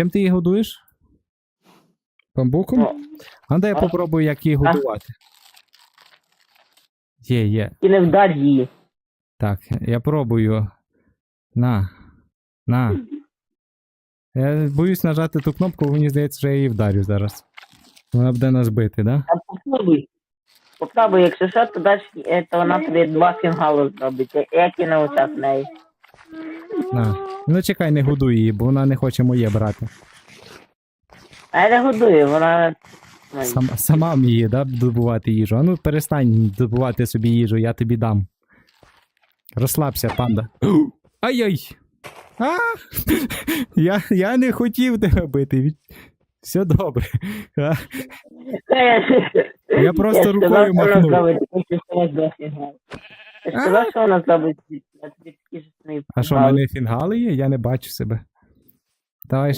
Чим ти її годуєш? Бамбуком? А дай я попробую, як її годувати. Є, є. І не вдар її. Так, я пробую. На. На. Я боюсь нажати ту кнопку, бо мені здається, що я її вдарю зараз. Вона буде нас бити, да? А попробуй. Попробуй, якщо що, то даш, е, то вона тобі два фінгалу зробить. Я- Як і навчав неї. На. Ну чекай, не годуй її, бо вона не хоче моє брати. А я не годую, вона. Сам, сама вміє, да, добувати їжу. А ну перестань добувати собі їжу, я тобі дам. Розслабся, панда. Ай-яй! А! Я, я не хотів тебе бити. Все добре. А, Я просто рукою махнув. Зробить, що, два фінгали. Ж сказав, що вона зробить на тобі такі ж самі А що, в мене фінгали є? Я не бачу себе. Давай